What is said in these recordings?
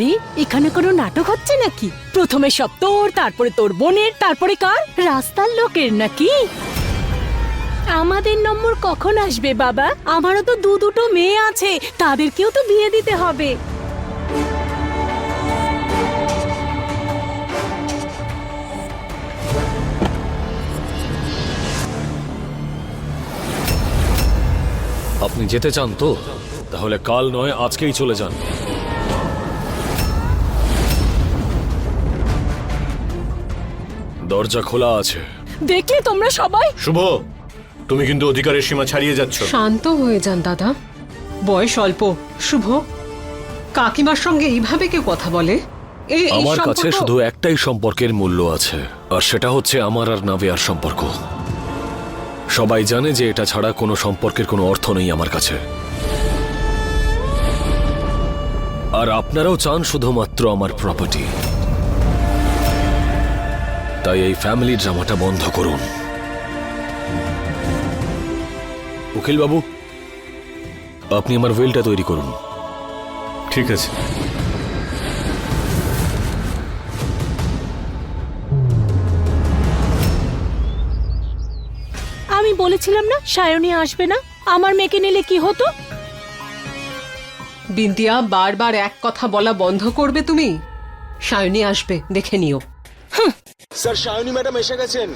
আরে, এখানে কোনো নাটক হচ্ছে নাকি? প্রথমে সব তোর, তারপরে তোর বোনের, তারপরে কার? রাস্তার লোকের নাকি? আমাদের নম্বর কখন আসবে, বাবা? আমারও তো দু দুটো মেয়ে আছে, তাদেরকেও তো বিয়ে দিতে হবে। আপনি যেতে চান তো? তাহলে কাল নয়, আজকেই চলে যান। দরজা খোলা আছে। দেখলে তোমরা সবাই? শুভ তুমি কিন্তু অধিকারের সীমা ছাড়িয়ে যাচ্ছ। শান্ত হয়ে যান দাদা। বয়স অল্প। শুভ কাকিমার সঙ্গে এইভাবে কেউ কথা বলে? এই এই আমার কাছে সম্পর্ক- শুধু একটাই সম্পর্কের মূল্য আছে আর সেটা হচ্ছে আমার আর নাভিয়ার সম্পর্ক। সবাই জানে যে এটা ছাড়া কোনো সম্পর্কের কোনো অর্থ নেই আমার কাছে। আর আপনারাও চান শুধুমাত্র আমার প্রপার্টি তাই এই ফ্যামিলি ড্রামাটা বন্ধ করুন। উকিল বাবু আপনি আমার উইলটা তৈরি করুন। ঠিক আছে। আমি বলেছিলাম না সায়নী আসবে না? আমার মেয়েকে নিলে কি হতো? বিন্দিয়া বারবার এক কথা বলা বন্ধ করবে তুমি? সায়নী আসবে দেখে নিও। স্যার শায়নী ম্যাডাম এসে গেছেন।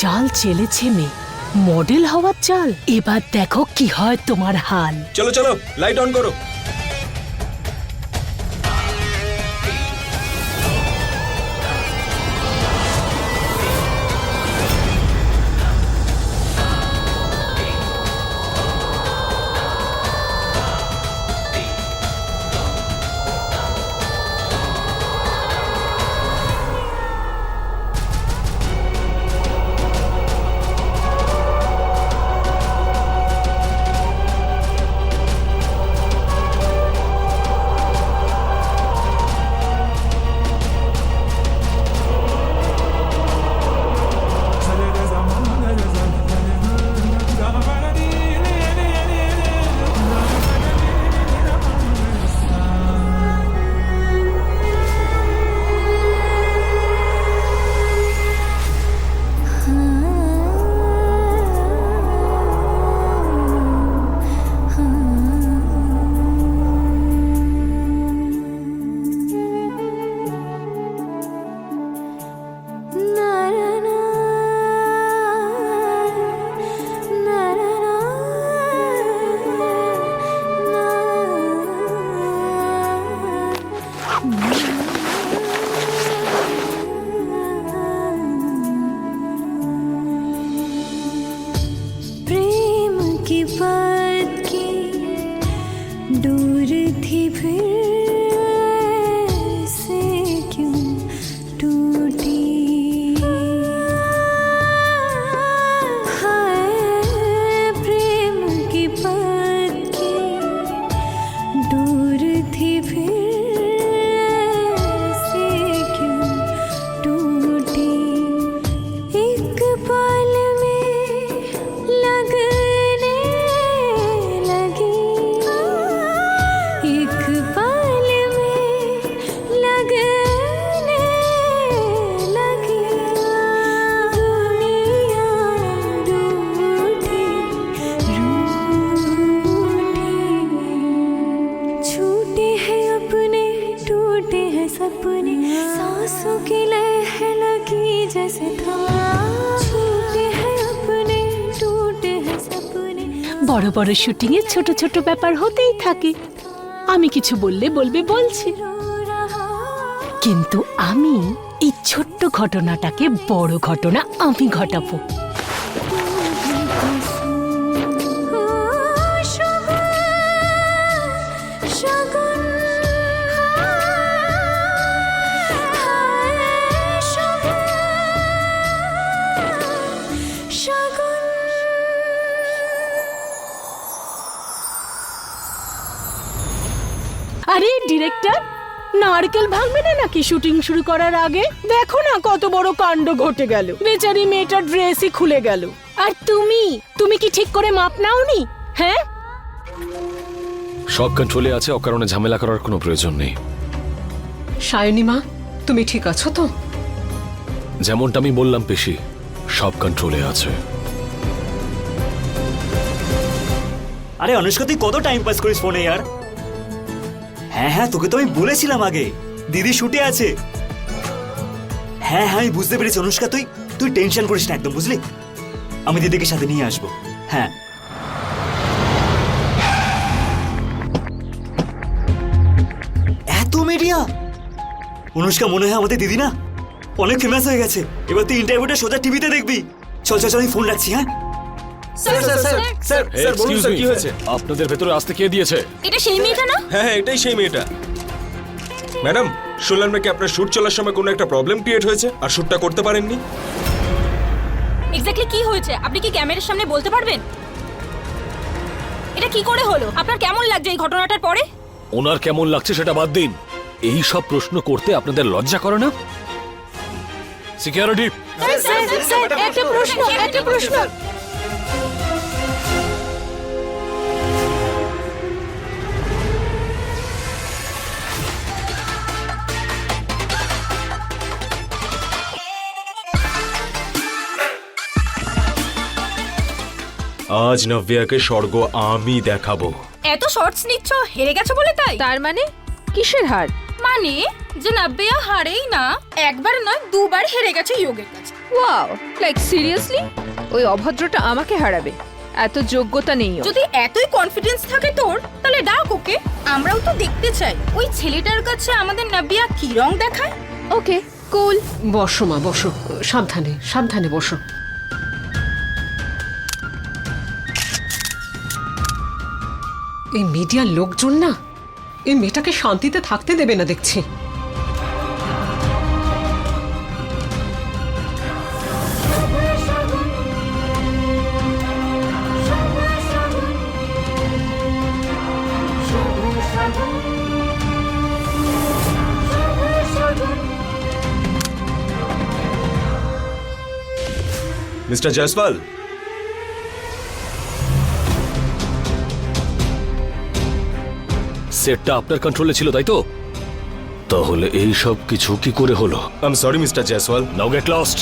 চাল চেলেছে মেয়ে। মডেল হওয়ার চাল। এবার দেখো কি হয় তোমার হাল। চলো চলো লাইট অন করো। सांसों की लह लगी जैसे था छूटे हैं अपने टूटे हैं सपने বড় বড় শুটিং এ ছোট ছোট ব্যাপার হতেই থাকে আমি কিছু বললে বলবে বলছি रो रहा কিন্তু আমি এই ছোট্ট ঘটনাটাকে বড় ঘটনা আমি ঘটাবো আরে ডিরেক্টর নারকেল ভাঙবে না নাকি শুটিং শুরু করার আগে? দেখো না কত বড় কাণ্ড ঘটে গেল। বেচারি মেয়েটার ড্রেসই খুলে গেল। আর তুমি? তুমি কি ঠিক করে মাপ নাওনি? হ্যাঁ? সব কন্ট্রোলে আছে অকারণে ঝামেলা করার কোনো প্রয়োজন নেই। সায়নী মা তুমি ঠিক আছো তো? যেমনটা আমি বললাম পেশি সব কন্ট্রোলে আছে। আরে অনুষ্কা তুই কত টাইম পাস করিস ফোনে ইয়ার? হ্যাঁ হ্যাঁ তোকে তো আমি বলেছিলাম আগে। দিদি শুটে আছে। হ্যাঁ হ্যাঁ আমি বুঝতে পেরেছি, অনুষ্কা, তুই তুই টেনশন করিস না একদম, বুঝলি? আমি দিদিকে সাথে নিয়ে আসব। হ্যাঁ। এত মিডিয়া! অনুষ্কা, মনে হয় আমাদের দিদি না? অনেক ফেমাস হয়ে গেছে। এবার তুই ইন্টারভিউটা সোজা টিভিতে দেখবি। চল চল চল, আমি ফোন রাখছি হ্যাঁ? Sir sir sir sir sir বলুন স্যার কি হয়েছে? আপনাদের ভেতরে আসতে কে দিয়েছে? এটা সেই মেয়েটা না? হ্যাঁ হ্যাঁ এটাই সেই মেয়েটা। ম্যাডাম শুনলাম নাকি আপনার শুট চলার সময় কোনো একটা প্রবলেম ক্রিয়েট হয়েছে আর শুটটা করতে পারেননি? এক্স্যাক্টলি কি হয়েছে? আপনি কি ক্যামেরার সামনে বলতে পারবেন? এটা কি করে হলো? আপনার কেমন লাগছে এই ঘটনাটার পরে? ওনার কেমন লাগছে সেটা বাদ দিন। এই সব প্রশ্ন করতে আপনাদের লজ্জা করে না? সিকিউরিটি একটা প্রশ্ন একটা প্রশ্ন। আজ নব্যাকে স্বর্গ আমি দেখাবো। এত শর্টস নিচ্ছ হেরে গেছো বলে তাই? তার মানে? কিসের হার? মানে যে নাব্বেয়া হারেই না একবার নয় দুবার হেরে গেছে ইয়োগের কাছে। ওয়াও লাইক সিরিয়াসলি ওই অভদ্রটা আমাকে হারাবে। এত যোগ্যতা নেই ওর। যদি এতই কনফিডেন্স থাকে তোর তাহলে ডাক ওকে। আমরাও তো দেখতে চাই। ওই ছেলেটার কাছে আমাদের নাব্বিয়া কি রং দেখায়? ওকে কুল বসো মা বসো। সাবধানে সাবধানে বসো। এই মিডিয়ার লোকজন না এই মেয়েটাকে শান্তিতে থাকতে দেবে না দেখছি। মিস্টার জয়সওয়াল সেটটা আপনার কন্ট্রোলে ছিল তাই তো? তাহলে এই সব কিছু কি করে হলো? I am sorry mister Jaiswal now get lost